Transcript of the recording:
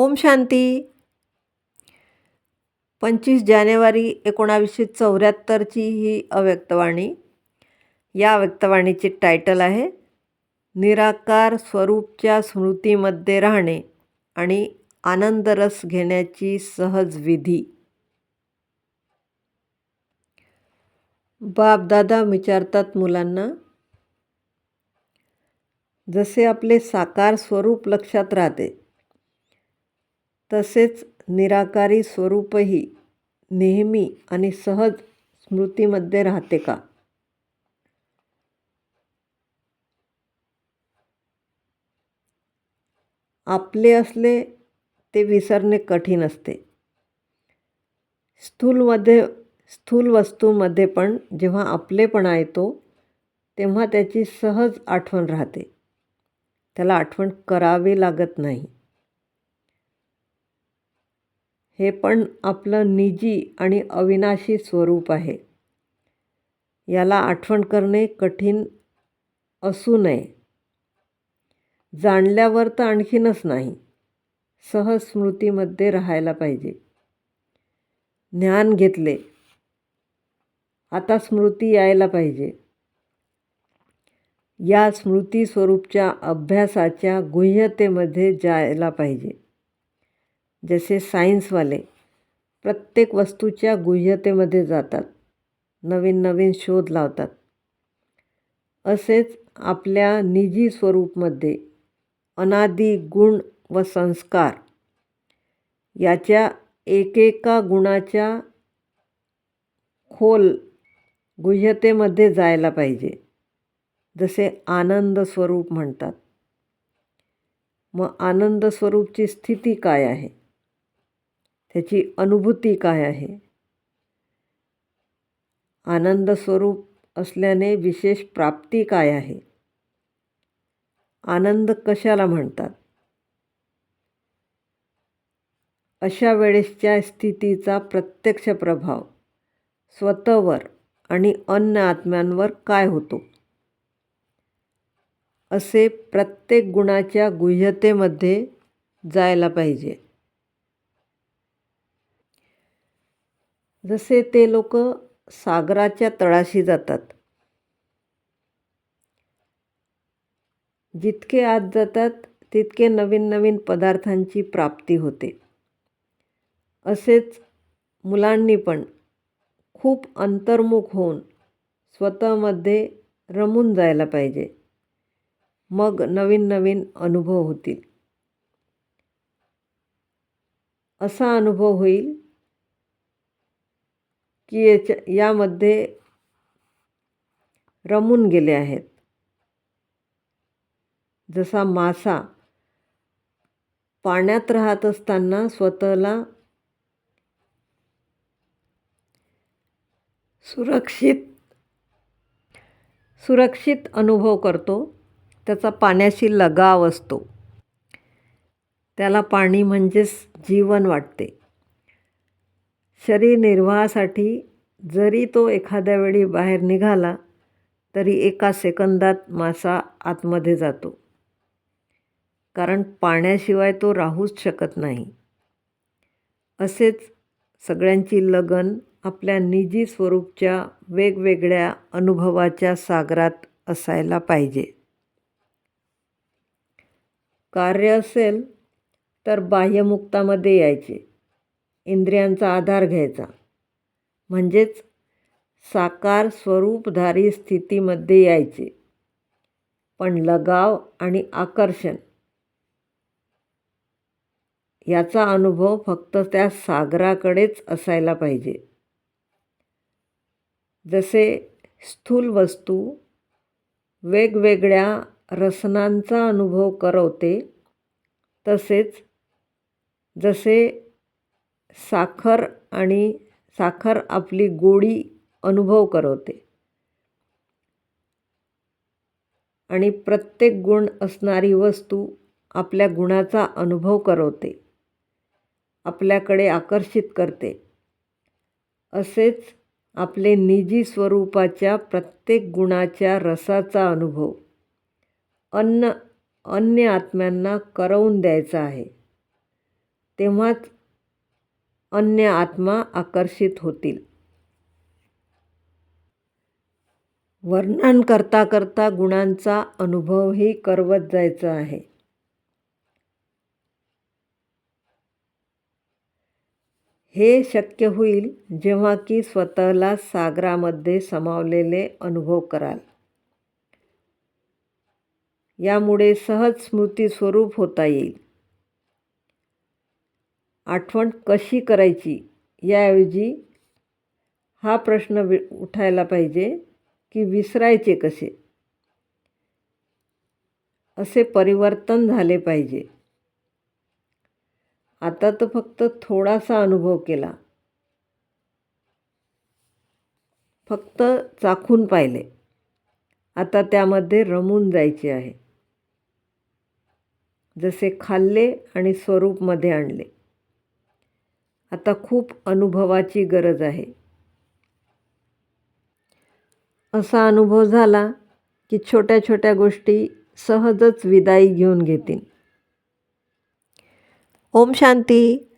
ओम शांती. पंचवीस जानेवारी एकोणावीसशे चौऱ्याहत्तरची ही अव्यक्तवाणी. या अव्यक्तवाणीचे टायटल आहे निराकार स्वरूपच्या स्मृतीमध्ये राहणे आणि आनंदरस घेण्याची सहज विधी. बापदादा विचारतात मुलांना जसे आपले साकार स्वरूप लक्षात राहते तसेच निराकारी स्वरूपही नेहमी आणि सहज स्मृतीमध्ये राहते का? आपले असले ते विसरणे कठीण असते. स्थूलमध्ये स्थूल वस्तूमध्ये पण जेव्हा आपलेपणा येतो तेव्हा त्याची सहज आठवण राहते. त्याला आठवण करावी लागत नाही. हे पण आपलं निजी आणि अविनाशी स्वरूप आहे. याला आठवण करणे कठीण असू नये. जाणल्यावर तर आणखीनच नाही. सहज स्मृतीमध्ये राहायला पाहिजे. ज्ञान घेतले. आता स्मृती यायला पाहिजे. या स्मृती स्वरूपच्या अभ्यासाच्या गुह्यतेमध्ये जायला पाहिजे. जसे सायन्सवाले प्रत्येक वस्तूच्या गुह्यतेमध्ये जातात नवीन नवीन शोध लावतात. असेच आपल्या निजी स्वरूपमध्ये अनादी गुण व संस्कार याच्या एकेका गुणाच्या खोल गुह्यतेमध्ये जायला पाहिजे जसे आनंद स्वरूप म्हणतात. मग आनंद स्वरूपची स्थिती काय आहे? त्याची अनुभूती काय आहे? आनंद स्वरूप असल्याने विशेष प्राप्ती काय आहे? आनंद कशाला म्हणतात? अशा वेळेसच्या स्थितीचा प्रत्यक्ष प्रभाव स्वतःवर आणि अन्य आत्म्यांवर काय होतो? असे प्रत्येक गुणाच्या गुह्यतेमध्ये जायला पाहिजे. जसे ते लोक सागराच्या तळाशी जातात. जितके आत जातात तितके नवीन नवीन पदार्थांची प्राप्ती होते. असेच मुलांनी पण खूप अंतर्मुख होऊन स्वतःमध्ये रमून जायला पाहिजे. मग नवीन नवीन अनुभव होतील. असा अनुभव होईल की याच्या यामध्ये रमून गेले आहेत. जसा मासा पाण्यात राहत असताना स्वतःला सुरक्षित सुरक्षित अनुभव करतो. त्याचा पाण्याशी लगाव असतो. त्याला पाणी म्हणजेच जीवन वाटते. शरीर निर्वाहासाठी जरी तो एखाद्या वेळी बाहेर निघाला तरी एका सेकंदात मासा आतमध्ये जातो. कारण पाण्याशिवाय तो राहूच शकत नाही. असेच सगळ्यांची लगन आपल्या निजी स्वरूपच्या वेगवेगळ्या अनुभवाच्या सागरात असायला पाहिजे. कार्य असेल तर बाह्यमुक्तामध्ये यायचे. इंद्रियांचा आधार घ्यायचा. म्हणजेच साकार स्वरूपधारी स्थितीमध्ये यायचे. पण लगाव आणि आकर्षण याचा अनुभव फक्त त्या सागराकडेच असायला पाहिजे. जसे स्थूल वस्तू वेगवेगळ्या रसनांचा अनुभव करवते तसेच जसे साखर आणि साखर आपली गोडी अनुभव करवते. आणि प्रत्येक गुण असणारी वस्तू आपल्या गुणाचा अनुभव करवते. आपल्याकडे आकर्षित करते. असेच आपले निजी स्वरूपाच्या प्रत्येक गुणाच्या रसाचा अनुभव. अन्न अन्य आत्म्यांना करवून द्यायचा आहे. तेव्हाच अन्य आत्मा आकर्षित होतील. वर्णन करता करता गुणांचा अनुभवही करवत जायचा आहे. हे शक्य होईल जेव्हा की स्वतःला सागरामध्ये समावलेले अनुभव कराल. यामुळे सहज स्मृती स्वरूप होता येईल. आठवण कशी करायची याऐवजी हा प्रश्न वि उठायला पाहिजे की विसरायचे कसे? असे परिवर्तन झाले पाहिजे. आता तर फक्त थोडासा अनुभव केला. फक्त चाखून पाहिले. आता त्यामध्ये रमून जायचे आहे. जसे खाल्ले आणि स्वरूपमध्ये आणले. आता खूप अनुभवाची गरज आहे. असा अनुभव झाला की छोट्या छोट्या गोष्टी सहजच विदाई घेऊन घेतील. ओम शांती.